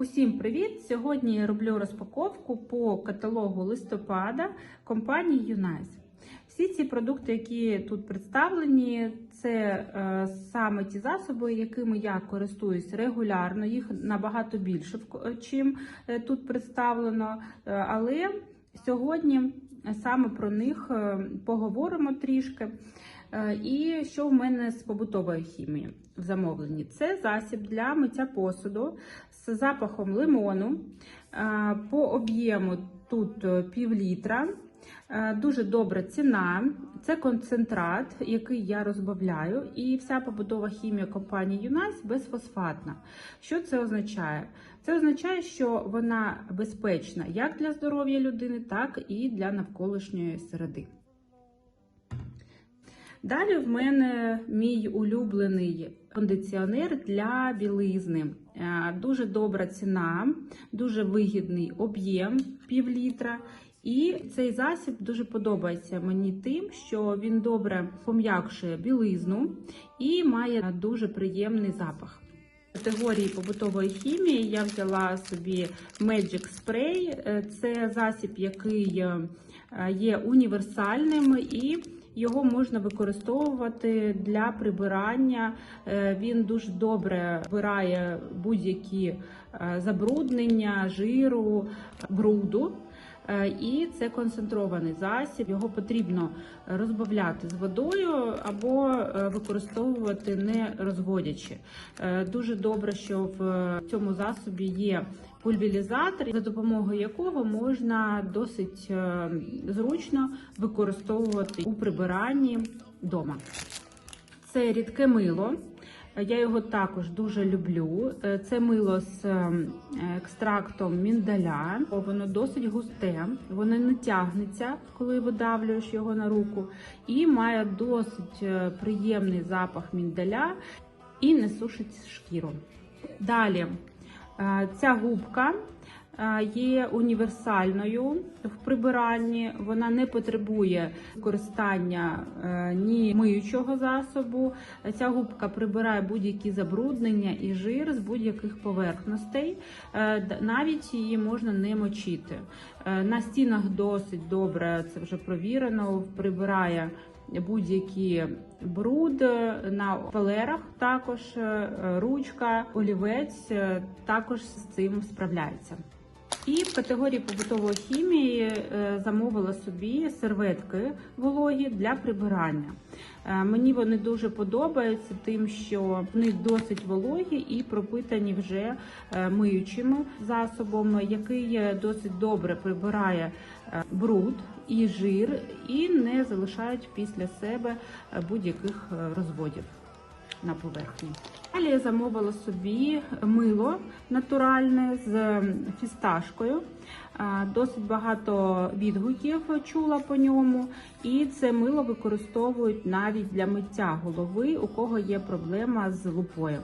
Усім привіт! Сьогодні я роблю розпаковку по каталогу листопада компанії Юнайс. Всі ці продукти, які тут представлені, це е, саме ті засоби, якими я користуюсь регулярно. Їх набагато більше, в- чим е, тут представлено. Е, але сьогодні саме про них е, поговоримо трішки. Е, І що в мене з побутової хімії в замовленні? Це засіб для миття посуду з запахом лимону. Е, По об'єму тут е, пів літра. Дуже добра ціна. Це концентрат, який я розбавляю, і вся побутова хімія компанії Юнайс безфосфатна. Що це означає? Це означає, що вона безпечна як для здоров'я людини, так і для навколишньої середи. Далі в мене мій улюблений кондиціонер для білизни. Е, Дуже добра ціна, дуже вигідний об'єм пів літра. І цей засіб дуже подобається мені тим, що він добре пом'якшує білизну і має дуже приємний запах. В категорії побутової хімії я взяла собі Magic Spray. Е, Це засіб, який е, є універсальним і його можна використовувати для прибирання. Е, Він дуже добре вбирає будь-які е, забруднення, жиру, бруду. Е, І це концентрований засіб. Його потрібно розбавляти з водою або е, використовувати не розводячи. Е, Дуже добре, що в цьому засобі є пульверізатор, за допомогою якого можна досить зручно використовувати у прибиранні вдома. Це рідке мило. Я його також дуже люблю. Е, Це мило з е, екстрактом міндаля. Воно досить густе, воно не тягнеться, коли видавлюєш його на руку, і має досить е, приємний запах міндаля і не сушить шкіру. Далі ця губка є універсальною в прибиранні. Вона не потребує використання е, ні миючого засобу. Ця губка прибирає будь-які забруднення і жир з будь-яких поверхностей. Е, Навіть її можна не мочити. Е, На стінах досить добре, це вже провірено, прибирає будь-які бруд на фалерах, також е, ручка, олівець е, також з цим справляється. І в категорії побутової хімії е, замовила собі серветки вологі для прибирання. Е, Мені вони дуже подобаються, тим, що вони досить вологі і пропитані вже е, миючим засобом, який досить добре прибирає бруд і жир, і не залишають після себе будь-яких розводів на поверхні. Далі я замовила собі мило натуральне з фісташкою. Досить багато відгуків чула по ньому, і це мило використовують навіть для миття голови, у кого є проблема з лупою.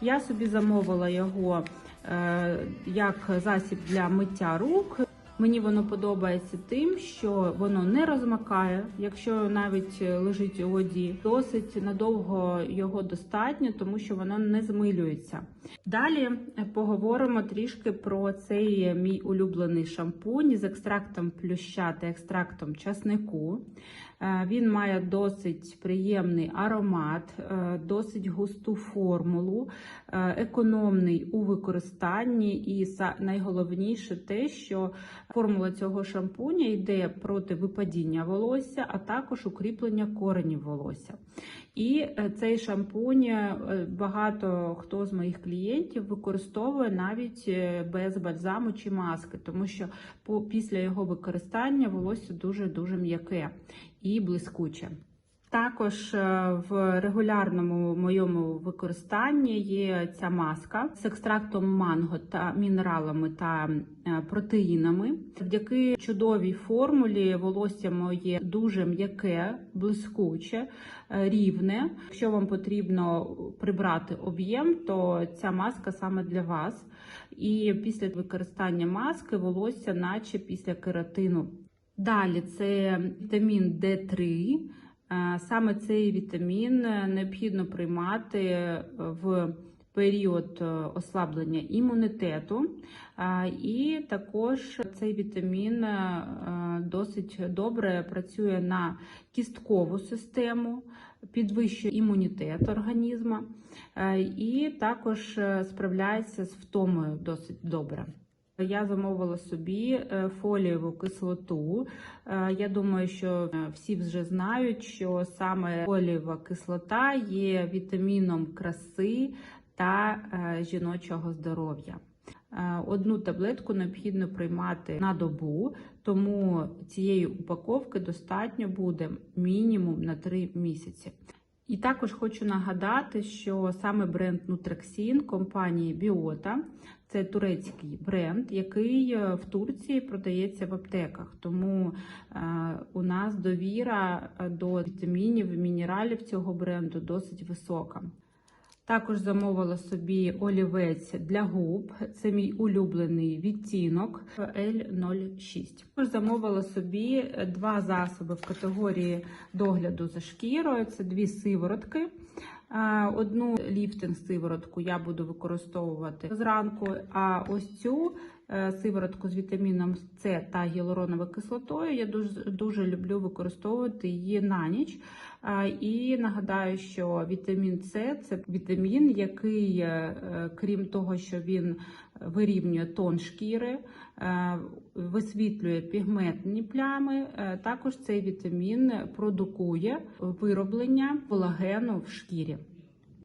Я собі замовила його е, як засіб для миття рук. Мені воно подобається тим, що воно не розмакає, якщо навіть лежить у воді. Досить надовго його достатньо, тому що воно не змилюється. Далі поговоримо трішки про цей мій улюблений шампунь з екстрактом плюща та екстрактом часнику. Е, Він має досить приємний аромат, е, досить густу формулу, е, економний у використанні, і найголовніше те, що формула цього шампуня йде проти випадіння волосся, а також укріплення коренів волосся. І е, цей шампунь е, багато хто з моїх клієнтів використовує навіть е, без бальзаму чи маски, тому що після його використання волосся дуже дуже м'яке і блискуче. Також е, в регулярному моєму використанні є ця маска з екстрактом манго та мінералами та е, протеїнами. Завдяки чудовій формулі волосся моє дуже м'яке, блискуче, е, рівне. Якщо вам потрібно прибрати об'єм, то ця маска саме для вас. І після використання маски волосся, наче після кератину. Далі це вітамін D3. Е, Саме цей вітамін е, необхідно приймати в період е, ослаблення імунітету. І також цей вітамін е, е, досить добре працює на кісткову систему, підвищує імунітет організму е, і також е, справляється з втомою досить добре. Я замовила собі е, фолієву кислоту. Е, Я думаю, що е, всі вже знають, що саме фолієва кислота є вітаміном краси та жіночого здоров'я. Одну таблетку необхідно приймати на добу, тому цієї упаковки достатньо буде мінімум на 3 місяці. І також хочу нагадати, що саме бренд Nutraxin компанії Біота це турецький бренд, який е, в Турції продається в аптеках. Тому е, у нас довіра е, до вітамінів і мінералів цього бренду досить висока. Також замовила собі олівець для губ. Це мій улюблений відтінок L06. Також замовила собі два засоби в категорії догляду за шкірою. Це дві сиворотки. Одну ліфтинг сиворотку я буду використовувати зранку. А ось цю сиворотку з вітаміном С та гіалуроновою кислотою я дуже, дуже люблю використовувати її на ніч. І нагадаю, що вітамін С це вітамін, який, е, е, крім того, що він вирівнює тон шкіри, е, висвітлює пігментні плями. е, Також цей вітамін продукує вироблення колагену в шкірі.